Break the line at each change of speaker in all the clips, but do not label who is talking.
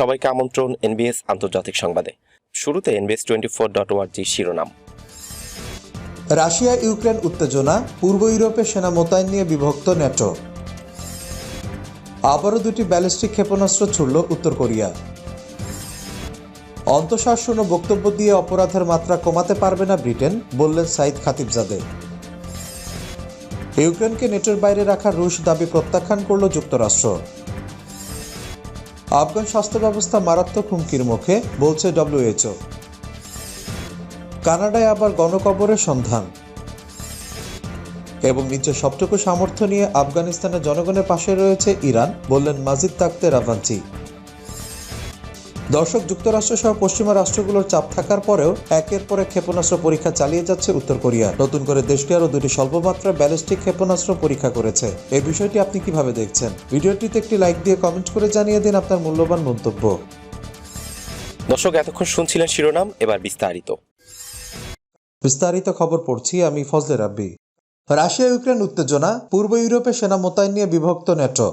সবাইকে আমন্ত্রণ এনবিএস আন্তর্জাতিক সংবাদে শুরুতে NBS twenty four dot G শিরোনাম
রাশিয়া ইউক্রেন উত্তেজনা পূর্ব ইউরোপে সেনা মোতায়েন নিয়ে বিভক্ত নেটো আবারও দুটি ব্যালিস্টিক ক্ষেপণাস্ত্র ছুড়ল উত্তর কোরিয়া অন্তঃশাসন বক্তব্য দিয়ে অপরাধের মাত্রা কমাতে পারবে না ব্রিটেন বললেন সাইদ খাতিবজাদে ইউক্রেনকে নেটোর বাইরে রাখা রুশ দাবি প্রত্যাখ্যান করল যুক্তরাষ্ট্র আফগান স্বাস্থ্য ব্যবস্থা মারাত্মক হুমকির মুখে বলছে ডব্লিউএইচও কানাডায় আবার গণকবরের সন্ধান এবং নিজের সবটুকু সামর্থ্য নিয়ে আফগানিস্তানের জনগণের পাশে রয়েছে ইরান বললেন মাজিদ তাকতে রাভাঞ্চি দর্শক যুক্তরাষ্ট্র সহ পশ্চিমা রাষ্ট্রগুলোর চাপ থাকার পরেও একের পর এক ক্ষেপণাস্ত্র পরীক্ষা চালিয়ে যাচ্ছে উত্তর কোরিয়া নতুন করে দেশটি আরও দুটি স্বল্পমাত্রা ব্যালিস্টিক ক্ষেপণাস্ত্র পরীক্ষা করেছে এই বিষয়টি আপনি কিভাবে দেখছেন ভিডিওটিতে একটি লাইক দিয়ে কমেন্ট করে জানিয়ে দিন আপনার মূল্যবান মন্তব্য
দর্শক এতক্ষণ শুনছিলেন শিরোনাম এবার বিস্তারিত
বিস্তারিত খবর পড়ছি আমি ফজলে রাব্বি রাশিয়া ইউক্রেন উত্তেজনা পূর্ব ইউরোপে সেনা মোতায়েন নিয়ে বিভক্ত নেটো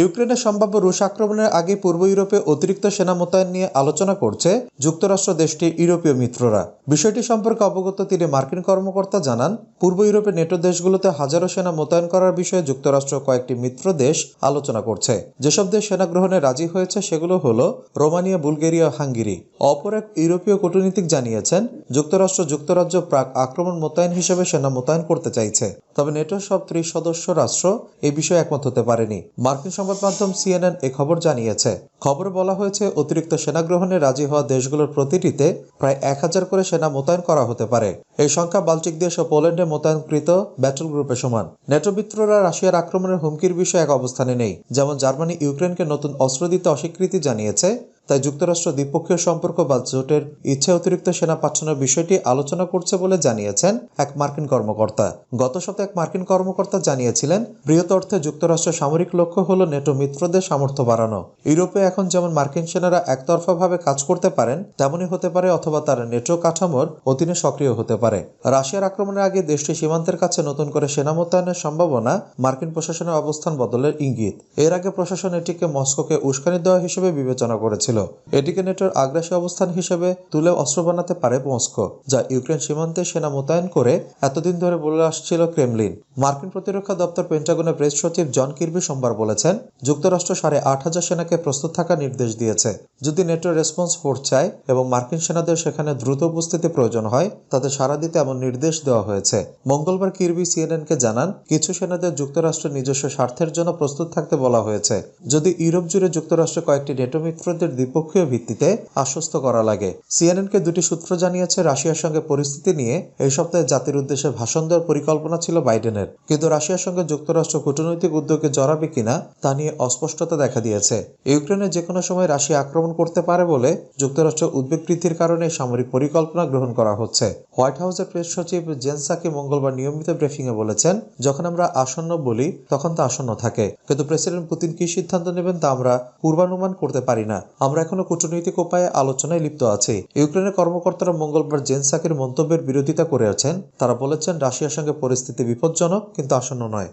ইউক্রেনের সম্ভাব্য রুশ আক্রমণের আগে পূর্ব ইউরোপে অতিরিক্ত সেনা মোতায়েন নিয়ে আলোচনা করছে যুক্তরাষ্ট্র দেশটির ইউরোপীয় মিত্ররা বিষয়টি সম্পর্কে অবগত তিনি মার্কিন কর্মকর্তা জানান পূর্ব ইউরোপে নেটো দেশগুলোতে হাজারো সেনা মোতায়েন করার বিষয়ে যুক্তরাষ্ট্র কয়েকটি মিত্র দেশ আলোচনা করছে যেসব দেশ সেনা গ্রহণে রাজি হয়েছে সেগুলো হল রোমানিয়া বুলগেরিয়া হাঙ্গেরি অপর এক ইউরোপীয় কূটনীতিক জানিয়েছেন যুক্তরাষ্ট্র যুক্তরাজ্য প্রাক আক্রমণ মোতায়েন হিসেবে সেনা মোতায়েন করতে চাইছে তবে নেটোর সব ত্রিশ সদস্য রাষ্ট্র এ বিষয়ে একমত হতে পারেনি মার্কিন সংবাদ মাধ্যম সিএনএন এ খবর জানিয়েছে খবরে বলা হয়েছে অতিরিক্ত সেনা গ্রহণে রাজি হওয়া দেশগুলোর প্রতিটিতে প্রায় এক হাজার করে সেনা মোতায়েন করা হতে পারে এই সংখ্যা বাল্টিক দেশ ও পোল্যান্ডে মোতায়েনকৃত ব্যাটল গ্রুপের সমান নেটো মিত্ররা রাশিয়ার আক্রমণের হুমকির বিষয়ে এক অবস্থানে নেই যেমন জার্মানি ইউক্রেনকে নতুন অস্ত্র দিতে অস্বীকৃতি জানিয়েছে তাই যুক্তরাষ্ট্র দ্বিপক্ষীয় সম্পর্ক বা জোটের ইচ্ছা অতিরিক্ত সেনা পাঠানোর বিষয়টি আলোচনা করছে বলে জানিয়েছেন এক মার্কিন কর্মকর্তা গত সপ্তাহে এক মার্কিন কর্মকর্তা জানিয়েছিলেন বৃহৎ অর্থে যুক্তরাষ্ট্রের সামরিক লক্ষ্য হল নেটো মিত্রদের সামর্থ্য বাড়ানো ইউরোপে এখন যেমন মার্কিন সেনারা একতরফাভাবে কাজ করতে পারেন তেমনই হতে পারে অথবা তারা নেটো কাঠামোর অধীনে সক্রিয় হতে পারে রাশিয়ার আক্রমণের আগে দেশটি সীমান্তের কাছে নতুন করে সেনা মোতায়েনের সম্ভাবনা মার্কিন প্রশাসনের অবস্থান বদলের ইঙ্গিত এর আগে প্রশাসন এটিকে মস্কোকে উস্কানি দেওয়া হিসেবে বিবেচনা করেছে ছিল এটিকে নেটোর আগ্রাসী অবস্থান হিসেবে তুলে অস্ত্র বানাতে পারে মস্কো যা ইউক্রেন সীমান্তে সেনা মোতায়েন করে এতদিন ধরে বলে আসছিল ক্রেমলিন মার্কিন প্রতিরক্ষা দপ্তর পেন্টাগনের প্রেস সচিব জন কির্বি সোমবার বলেছেন যুক্তরাষ্ট্র সাড়ে আট হাজার সেনাকে প্রস্তুত থাকার নির্দেশ দিয়েছে যদি নেটোর রেসপন্স ফোর্স চায় এবং মার্কিন সেনাদের সেখানে দ্রুত উপস্থিতি প্রয়োজন হয় তাতে সাড়া দিতে এমন নির্দেশ দেওয়া হয়েছে মঙ্গলবার কিরবি সিএনএনকে জানান কিছু সেনাদের যুক্তরাষ্ট্রের নিজস্ব স্বার্থের জন্য প্রস্তুত থাকতে বলা হয়েছে যদি ইউরোপ জুড়ে যুক্তরাষ্ট্র কয়েকটি নেটো মিত্রদের দ্বিপক্ষীয় ভিত্তিতে আশ্বস্ত করা লাগে সিএনএনকে দুটি সূত্র জানিয়েছে রাশিয়ার সঙ্গে পরিস্থিতি নিয়ে এই সপ্তাহে জাতির উদ্দেশ্যে ভাষণ দেওয়ার পরিকল্পনা ছিল বাইডেনের কিন্তু রাশিয়ার সঙ্গে যুক্তরাষ্ট্র কূটনৈতিক উদ্যোগে জড়াবে কিনা তা নিয়ে অস্পষ্টতা দেখা দিয়েছে ইউক্রেনে যে কোনো সময় রাশিয়া আক্রমণ করতে পারে বলে যুক্তরাষ্ট্র উদ্বেগ বৃদ্ধির কারণে সামরিক পরিকল্পনা গ্রহণ করা হচ্ছে হোয়াইট হাউসের প্রেস সচিব জেনসাকে মঙ্গলবার নিয়মিত ব্রিফিংয়ে বলেছেন যখন আমরা আসন্ন বলি তখন তা আসন্ন থাকে কিন্তু প্রেসিডেন্ট পুতিন কি সিদ্ধান্ত নেবেন তা আমরা পূর্বানুমান করতে পারি না আমরা এখনো কূটনৈতিক উপায়ে আলোচনায় লিপ্ত আছি ইউক্রেনের কর্মকর্তারা মঙ্গলবার জেনসাকের মন্তব্যের বিরোধিতা করে আছেন তারা বলেছেন রাশিয়ার সঙ্গে পরিস্থিতি বিপজ্জনক কিন্তু আসন্ন নয়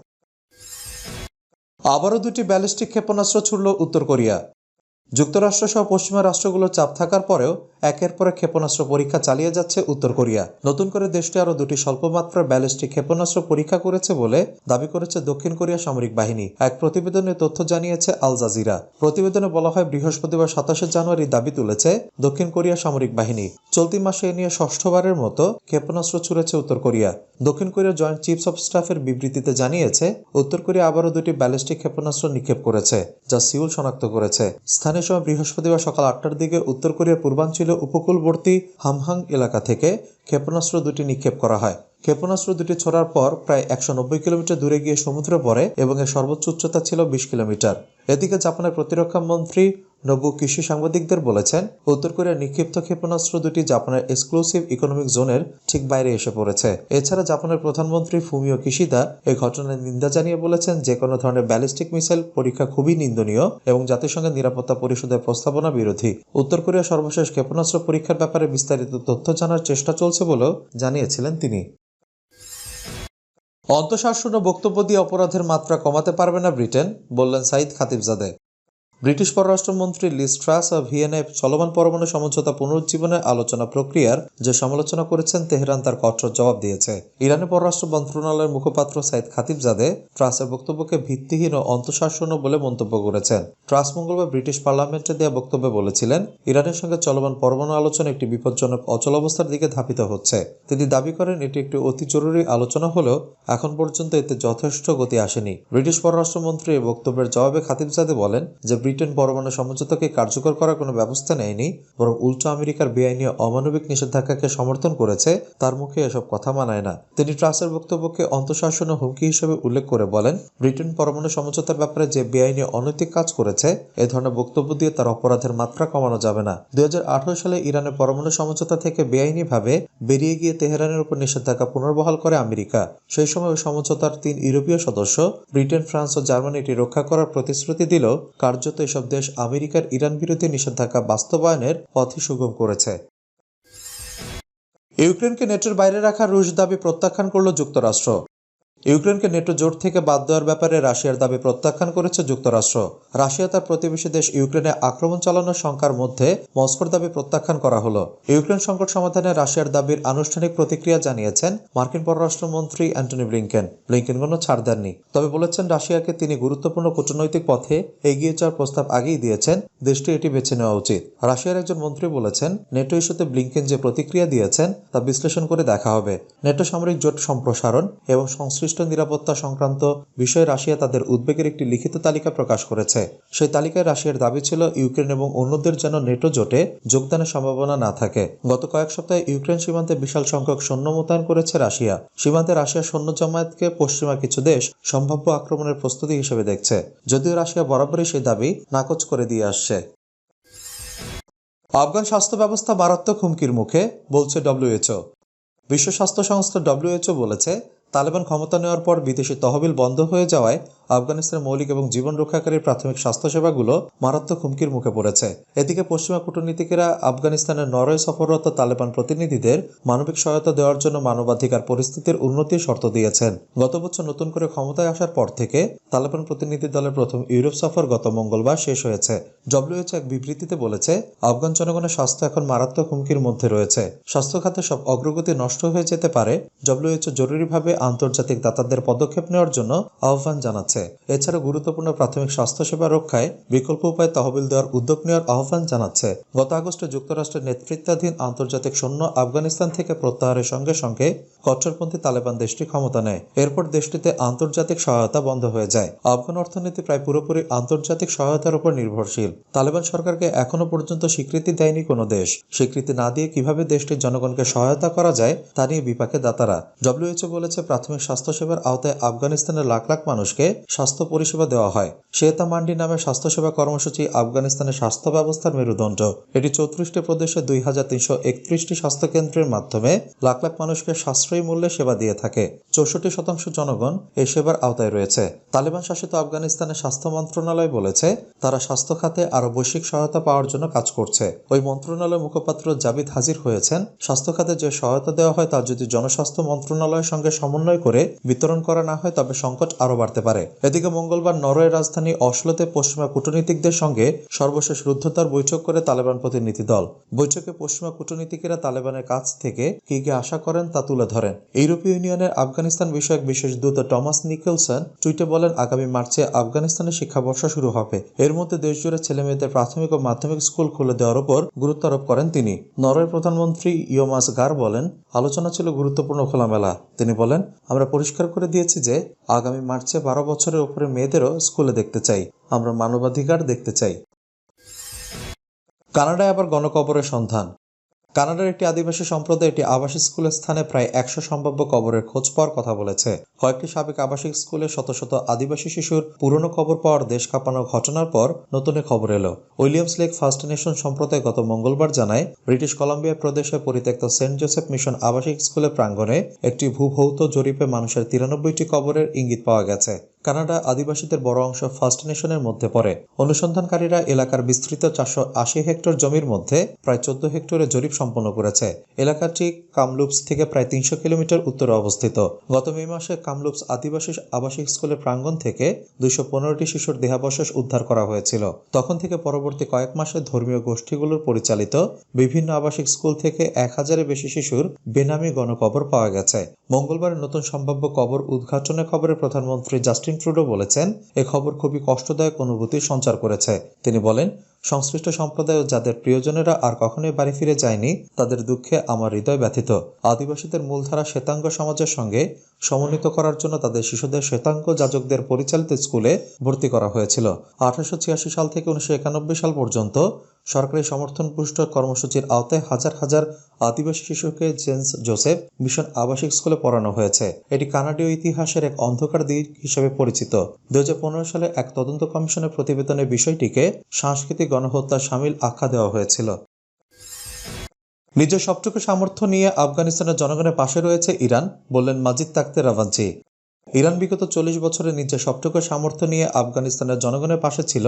আবারও দুটি ব্যালিস্টিক ক্ষেপণাস্ত্র ছুড়ল উত্তর কোরিয়া যুক্তরাষ্ট্র সহ পশ্চিমা রাষ্ট্রগুলোর চাপ থাকার পরেও একের পরে ক্ষেপণাস্ত্র পরীক্ষা চালিয়ে যাচ্ছে উত্তর কোরিয়া নতুন করে দেশটি আরও দুটি স্বল্পমাত্রার ব্যালিস্টিক ক্ষেপণাস্ত্র পরীক্ষা করেছে বলে দাবি করেছে দক্ষিণ কোরিয়া সামরিক বাহিনী এক প্রতিবেদনে তথ্য জানিয়েছে আল জাজিরা প্রতিবেদনে বলা হয় বৃহস্পতিবার সাতাশে জানুয়ারি দাবি তুলেছে দক্ষিণ কোরিয়া সামরিক বাহিনী চলতি মাসে এ নিয়ে ষষ্ঠবারের মতো ক্ষেপণাস্ত্র ছুড়েছে উত্তর কোরিয়া দক্ষিণ কোরিয়া জয়েন্ট চিফস অফ স্টাফের বিবৃতিতে জানিয়েছে উত্তর কোরিয়া আবারও দুটি ব্যালিস্টিক ক্ষেপণাস্ত্র নিক্ষেপ করেছে যা সিউল শনাক্ত করেছে স্থানীয় স্থানীয় সময় বৃহস্পতিবার সকাল আটটার দিকে উত্তর কোরিয়ার পূর্বাঞ্চলীয় উপকূলবর্তী হামহাং এলাকা থেকে ক্ষেপণাস্ত্র দুটি নিক্ষেপ করা হয় ক্ষেপণাস্ত্র দুটি ছড়ার পর প্রায় একশো নব্বই কিলোমিটার দূরে গিয়ে সমুদ্রে পড়ে এবং এর সর্বোচ্চ উচ্চতা ছিল বিশ কিলোমিটার এদিকে জাপানের প্রতিরক্ষা মন্ত্রী নব্বু কৃষি সাংবাদিকদের বলেছেন উত্তর কোরিয়ার নিক্ষিপ্ত ক্ষেপণাস্ত্র দুটি জাপানের এক্সক্লুসিভ ইকোনমিক জোনের ঠিক বাইরে এসে পড়েছে এছাড়া জাপানের প্রধানমন্ত্রী ফুমিও কিশিদা এই ঘটনার নিন্দা জানিয়ে বলেছেন যে কোনো ধরনের ব্যালিস্টিক মিসাইল পরীক্ষা খুবই নিন্দনীয় এবং জাতিসংঘের নিরাপত্তা পরিষদের প্রস্তাবনা বিরোধী উত্তর কোরিয়া সর্বশেষ ক্ষেপণাস্ত্র পরীক্ষার ব্যাপারে বিস্তারিত তথ্য জানার চেষ্টা চলছে বলেও জানিয়েছিলেন তিনি অন্তঃশাসন বক্তব্য দিয়ে অপরাধের মাত্রা কমাতে পারবে না ব্রিটেন বললেন সাইদ খাতিবজাদে ব্রিটিশ পররাষ্ট্রমন্ত্রী লিস্ট্রাস ও ভিএনএ চলমান পরমাণু সমঝোতা পুনরুজ্জীবনের আলোচনা প্রক্রিয়ার যে সমালোচনা করেছেন তেহরান তার কঠোর জবাব দিয়েছে ইরানের পররাষ্ট্র মন্ত্রণালয়ের মুখপাত্র সাইদ খাতিবজাদে ট্রাসের বক্তব্যকে ভিত্তিহীন ও অন্তঃশাসন বলে মন্তব্য করেছেন ট্রাস মঙ্গলবার ব্রিটিশ পার্লামেন্টে দেওয়া বক্তব্যে বলেছিলেন ইরানের সঙ্গে চলমান পরমাণু আলোচনা একটি বিপজ্জনক অচল অবস্থার দিকে ধাপিত হচ্ছে তিনি দাবি করেন এটি একটি অতি জরুরি আলোচনা হলেও এখন পর্যন্ত এতে যথেষ্ট গতি আসেনি ব্রিটিশ পররাষ্ট্রমন্ত্রী এই বক্তব্যের জবাবে খাতিবজাদে বলেন যে ব্রিটেন পরমাণু সমঝোতাকে কার্যকর করার কোনো ব্যবস্থা নেয়নি বরং উল্টো আমেরিকার বেআইনি অমানবিক নিষেধাজ্ঞাকে সমর্থন করেছে তার মুখে এসব কথা মানায় না তিনি ট্রাসের বক্তব্যকে অন্তঃশাসন হুমকি হিসেবে উল্লেখ করে বলেন ব্রিটেন পরমাণু সমঝোতার ব্যাপারে যে বেআইনি অনৈতিক কাজ করেছে এ ধরনের বক্তব্য দিয়ে তার অপরাধের মাত্রা কমানো যাবে না দুই সালে ইরানের পরমাণু সমঝোতা থেকে বেআইনিভাবে বেরিয়ে গিয়ে তেহরানের উপর নিষেধাজ্ঞা পুনর্বহাল করে আমেরিকা সেই সময় সমঝোতার তিন ইউরোপীয় সদস্য ব্রিটেন ফ্রান্স ও জার্মানি এটি রক্ষা করার প্রতিশ্রুতি দিল কার্যত সত্ত্বেও এসব দেশ আমেরিকার ইরান বিরোধী নিষেধাজ্ঞা বাস্তবায়নের পথে সুগম করেছে ইউক্রেনকে নেটের বাইরে রাখা রুশ দাবি প্রত্যাখ্যান করল যুক্তরাষ্ট্র ইউক্রেনকে নেটো জোট থেকে বাদ দেওয়ার ব্যাপারে রাশিয়ার দাবি প্রত্যাখ্যান করেছে যুক্তরাষ্ট্র রাশিয়া তার প্রতিবেশী দেশ ইউক্রেনে আক্রমণ চালানোর সংখ্যার মধ্যে মস্কোর দাবি প্রত্যাখ্যান করা হলো ইউক্রেন সংকট সমাধানে রাশিয়ার দাবির আনুষ্ঠানিক প্রতিক্রিয়া জানিয়েছেন মার্কিন পররাষ্ট্রমন্ত্রী অ্যান্টনি ব্লিঙ্কেন ব্লিঙ্কেন কোনো ছাড় দেননি তবে বলেছেন রাশিয়াকে তিনি গুরুত্বপূর্ণ কূটনৈতিক পথে এগিয়ে যাওয়ার প্রস্তাব আগেই দিয়েছেন দেশটি এটি বেছে নেওয়া উচিত রাশিয়ার একজন মন্ত্রী বলেছেন নেটো ইস্যুতে ব্লিংকেন যে প্রতিক্রিয়া দিয়েছেন তা বিশ্লেষণ করে দেখা হবে নেটো সামরিক জোট সম্প্রসারণ এবং সংশ্লিষ্ট সংশ্লিষ্ট নিরাপত্তা সংক্রান্ত বিষয়ে রাশিয়া তাদের উদ্বেগের একটি লিখিত তালিকা প্রকাশ করেছে সেই তালিকায় রাশিয়ার দাবি ছিল ইউক্রেন এবং অন্যদের যেন নেটো জোটে যোগদানের সম্ভাবনা না থাকে গত কয়েক সপ্তাহে ইউক্রেন সীমান্তে বিশাল সংখ্যক সৈন্য মোতায়েন করেছে রাশিয়া সীমান্তে রাশিয়া সৈন্য জমায়েতকে পশ্চিমা কিছু দেশ সম্ভাব্য আক্রমণের প্রস্তুতি হিসেবে দেখছে যদিও রাশিয়া বরাবরই সেই দাবি নাকচ করে দিয়ে আসছে আফগান স্বাস্থ্য ব্যবস্থা মারাত্মক হুমকির মুখে বলছে ডব্লিউএচও বিশ্ব স্বাস্থ্য সংস্থা ডব্লিউএচও বলেছে তালেবান ক্ষমতা নেওয়ার পর বিদেশি তহবিল বন্ধ হয়ে যাওয়ায় আফগানিস্তানের মৌলিক এবং জীবন রক্ষাকারী প্রাথমিক স্বাস্থ্যসেবাগুলো মারাত্মক হুমকির মুখে পড়েছে এদিকে পশ্চিমা কূটনীতিকেরা আফগানিস্তানের নরওয়ে সফররত তালেবান প্রতিনিধিদের মানবিক সহায়তা দেওয়ার জন্য মানবাধিকার পরিস্থিতির উন্নতির শর্ত দিয়েছেন গত বছর নতুন করে ক্ষমতায় আসার পর থেকে তালেবান প্রতিনিধি দলের প্রথম ইউরোপ সফর গত মঙ্গলবার শেষ হয়েছে ডব্লিউএইচ এক বিবৃতিতে বলেছে আফগান জনগণের স্বাস্থ্য এখন মারাত্মক হুমকির মধ্যে রয়েছে স্বাস্থ্য খাতে সব অগ্রগতি নষ্ট হয়ে যেতে পারে ডব্লিউএইচও জরুরিভাবে আন্তর্জাতিক দাতাদের পদক্ষেপ নেওয়ার জন্য আহ্বান জানাচ্ছে করছে এছাড়া গুরুত্বপূর্ণ প্রাথমিক স্বাস্থ্যসেবা রক্ষায় বিকল্প উপায়ে তহবিল দেওয়ার উদ্যোগ নেওয়ার আহ্বান জানাচ্ছে গত আগস্টে যুক্তরাষ্ট্রের নেতৃত্বাধীন আন্তর্জাতিক সৈন্য আফগানিস্তান থেকে প্রত্যাহারের সঙ্গে সঙ্গে কট্টরপন্থী তালেবান দেশটি ক্ষমতা নেয় এরপর দেশটিতে আন্তর্জাতিক সহায়তা বন্ধ হয়ে যায় আফগান অর্থনীতি প্রায় পুরোপুরি আন্তর্জাতিক সহায়তার উপর নির্ভরশীল তালেবান সরকারকে এখনো পর্যন্ত স্বীকৃতি দেয়নি কোনো দেশ স্বীকৃতি না দিয়ে কিভাবে দেশটির জনগণকে সহায়তা করা যায় তা নিয়ে বিপাকে দাতারা ডব্লিউএচও বলেছে প্রাথমিক স্বাস্থ্যসেবার আওতায় আফগানিস্তানের লাখ লাখ মানুষকে স্বাস্থ্য পরিষেবা দেওয়া হয় শ্বেতা মান্ডি নামে স্বাস্থ্যসেবা কর্মসূচি আফগানিস্তানের স্বাস্থ্য ব্যবস্থার মেরুদণ্ড এটি চৌত্রিশটি প্রদেশে দুই হাজার তিনশো একত্রিশটি স্বাস্থ্যকেন্দ্রের মাধ্যমে লাখ লাখ মানুষকে সাশ্রয়ী মূল্যে সেবা দিয়ে থাকে চৌষট্টি শতাংশ জনগণ এই সেবার আওতায় রয়েছে তালিবান শাসিত আফগানিস্তানের স্বাস্থ্য মন্ত্রণালয় বলেছে তারা স্বাস্থ্য খাতে আরও বৈশ্বিক সহায়তা পাওয়ার জন্য কাজ করছে ওই মন্ত্রণালয়ের মুখপাত্র জাবিদ হাজির হয়েছেন স্বাস্থ্য খাতে যে সহায়তা দেওয়া হয় তা যদি জনস্বাস্থ্য মন্ত্রণালয়ের সঙ্গে সমন্বয় করে বিতরণ করা না হয় তবে সংকট আরও বাড়তে পারে এদিকে মঙ্গলবার নরওয়ের রাজধানী অসলোতে পশ্চিমা কূটনীতিকদের সঙ্গে সর্বশেষ রুদ্ধতার বৈঠক করে তালেবান প্রতিনিধি দল বৈঠকে পশ্চিমা কূটনীতিকেরা তালেবানের কাছ থেকে কি কি আশা করেন তা তুলে ধরেন ইউরোপীয় ইউনিয়নের আফগানিস্তান বিষয়ক বিশেষ দূত টমাস নিকেলসন টুইটে বলেন আগামী মার্চে আফগানিস্তানে শিক্ষাবর্ষ শুরু হবে এর মধ্যে দেশজুড়ে ছেলেমেয়েদের প্রাথমিক ও মাধ্যমিক স্কুল খুলে দেওয়ার উপর গুরুত্ব আরোপ করেন তিনি নরওয়ের প্রধানমন্ত্রী ইয়োমাস গার বলেন আলোচনা ছিল গুরুত্বপূর্ণ খোলামেলা তিনি বলেন আমরা পরিষ্কার করে দিয়েছি যে আগামী মার্চে বারো বছর বছরের উপরে মেয়েদেরও স্কুলে দেখতে চাই আমরা মানবাধিকার দেখতে চাই কানাডায় আবার গণকবরের সন্ধান কানাডার একটি আদিবাসী সম্প্রদায় একটি আবাসিক স্কুলের স্থানে প্রায় একশো সম্ভাব্য কবরের খোঁজ পাওয়ার কথা বলেছে কয়েকটি সাবেক আবাসিক স্কুলে শত শত আদিবাসী শিশুর পুরনো কবর পাওয়ার দেশ কাঁপানো ঘটনার পর নতুন খবর এলো উইলিয়ামস লেক ফার্স্ট নেশন সম্প্রদায় গত মঙ্গলবার জানায় ব্রিটিশ কলম্বিয়া প্রদেশে পরিত্যক্ত সেন্ট জোসেফ মিশন আবাসিক স্কুলের প্রাঙ্গণে একটি ভূভৌত জরিপে মানুষের তিরানব্বইটি কবরের ইঙ্গিত পাওয়া গেছে কানাডা আদিবাসীদের বড় অংশ ফার্স্ট নেশনের মধ্যে পড়ে অনুসন্ধানকারীরা এলাকার বিস্তৃত চারশো আশি হেক্টর জমির মধ্যে প্রায় চোদ্দ হেক্টরে জরিপ সম্পন্ন করেছে এলাকাটি কামলুপস থেকে প্রায় তিনশো কিলোমিটার উত্তরে অবস্থিত গত মে মাসে কামলুপস আদিবাসী আবাসিক স্কুলের প্রাঙ্গণ থেকে দুইশো পনেরোটি শিশুর দেহাবশেষ উদ্ধার করা হয়েছিল তখন থেকে পরবর্তী কয়েক মাসে ধর্মীয় গোষ্ঠীগুলোর পরিচালিত বিভিন্ন আবাসিক স্কুল থেকে এক হাজারের বেশি শিশুর বেনামি গণকবর পাওয়া গেছে মঙ্গলবার নতুন সম্ভাব্য কবর উদ্ঘাটনের খবরে প্রধানমন্ত্রী জাস্টিন ট্রুডো বলেছেন এ খবর খুবই কষ্টদায়ক অনুভূতি সঞ্চার করেছে তিনি বলেন সংশ্লিষ্ট সম্প্রদায় ও যাদের প্রিয়জনেরা আর কখনোই বাড়ি ফিরে যায়নি তাদের দুঃখে আমার হৃদয় ব্যথিত আদিবাসীদের মূলধারা শ্বেতাঙ্গ সমাজের সঙ্গে সমন্বিত করার জন্য তাদের শিশুদের শ্বেতাঙ্গ যাজকদের পরিচালিত স্কুলে ভর্তি করা হয়েছিল আঠারোশো সাল থেকে উনিশশো সাল পর্যন্ত সরকারি সমর্থনপুষ্ট কর্মসূচির আওতায় হাজার হাজার আদিবাসী শিশুকে জেন্স জোসেফ মিশন আবাসিক স্কুলে পড়ানো হয়েছে এটি কানাডীয় ইতিহাসের এক অন্ধকার দিক হিসেবে পরিচিত দু সালে এক তদন্ত কমিশনের প্রতিবেদনে বিষয়টিকে সাংস্কৃতিক গণহত্যা সামিল আখ্যা দেওয়া হয়েছিল নিজের সবটুকু সামর্থ্য নিয়ে আফগানিস্তানের জনগণের পাশে রয়েছে ইরান বললেন মাজিদ তাকতে রাভানজি ইরান বিগত চল্লিশ বছরে নিজের সবটুকু সামর্থ্য নিয়ে আফগানিস্তানের জনগণের পাশে ছিল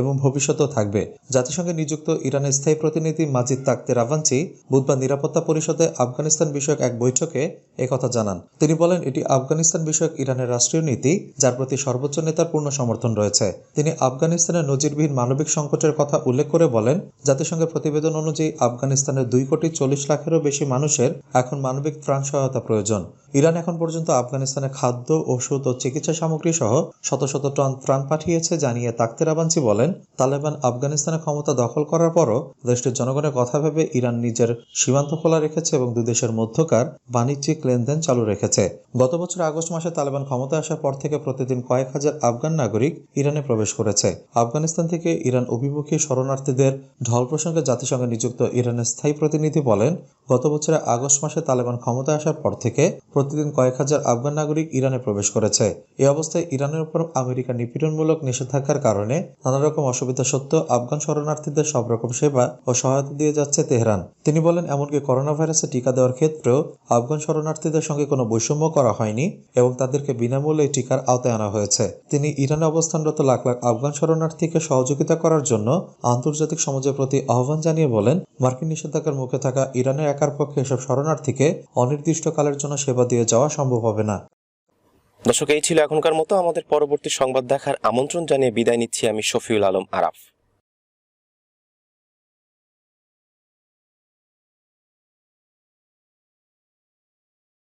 এবং ভবিষ্যতেও থাকবে জাতিসংঘে নিযুক্ত ইরানের স্থায়ী প্রতিনিধি মাজিদ তাকতে রাভানচি বুধবার নিরাপত্তা পরিষদে আফগানিস্তান বিষয়ক এক বৈঠকে একথা জানান তিনি বলেন এটি আফগানিস্তান বিষয়ক ইরানের রাষ্ট্রীয় নীতি যার প্রতি সর্বোচ্চ নেতার পূর্ণ সমর্থন রয়েছে তিনি আফগানিস্তানের নজিরবিহীন মানবিক সংকটের কথা উল্লেখ করে বলেন জাতিসংঘের প্রতিবেদন অনুযায়ী আফগানিস্তানের দুই কোটি চল্লিশ লাখেরও বেশি মানুষের এখন মানবিক ত্রাণ সহায়তা প্রয়োজন ইরান এখন পর্যন্ত আফগানিস্তানে খাদ্য ওষুধ ও চিকিৎসা সামগ্রী সহ শত শত টন ত্রাণ পাঠিয়েছে জানিয়ে তাকতের আবাঞ্চি বলেন তালেবান আফগানিস্তানে ক্ষমতা দখল করার পরও দেশটির জনগণের কথা ভেবে ইরান নিজের সীমান্ত খোলা রেখেছে এবং দুদেশের মধ্যকার বাণিজ্যিক লেনদেন চালু রেখেছে গত বছর আগস্ট মাসে তালেবান ক্ষমতা আসার পর থেকে প্রতিদিন কয়েক হাজার আফগান নাগরিক ইরানে প্রবেশ করেছে আফগানিস্তান থেকে ইরান অভিমুখী শরণার্থীদের ঢল প্রসঙ্গে জাতিসংঘে নিযুক্ত ইরানের স্থায়ী প্রতিনিধি বলেন গত বছরের আগস্ট মাসে তালেবান ক্ষমতা আসার পর থেকে প্রতিদিন কয়েক হাজার আফগান নাগরিক ইরানে প্রবেশ করেছে এই অবস্থায় ইরানের উপর আমেরিকার নিপীড়নমূলক নিষেধাজ্ঞার কারণে নানা রকম অসুবিধা সত্ত্বেও আফগান শরণার্থীদের সব রকম সেবা ও সহায়তা দিয়ে যাচ্ছে তেহরান তিনি বলেন এমনকি করোনা ভাইরাসে টিকা দেওয়ার ক্ষেত্রেও আফগান শরণার্থীদের সঙ্গে কোনো বৈষম্য করা হয়নি এবং তাদেরকে বিনামূল্যে টিকার আওতায় আনা হয়েছে তিনি ইরানে অবস্থানরত লাখ লাখ আফগান শরণার্থীকে সহযোগিতা করার জন্য আন্তর্জাতিক সমাজের প্রতি আহ্বান জানিয়ে বলেন মার্কিন নিষেধাজ্ঞার মুখে থাকা ইরানের একার পক্ষে এসব শরণার্থীকে অনির্দিষ্টকালের জন্য সেবা দিয়ে যাওয়া সম্ভব হবে না
দর্শক এই ছিল এখনকার মতো আমাদের পরবর্তী সংবাদ দেখার আমন্ত্রণ জানিয়ে বিদায় নিচ্ছি আমি শফিউল আলম আরাফ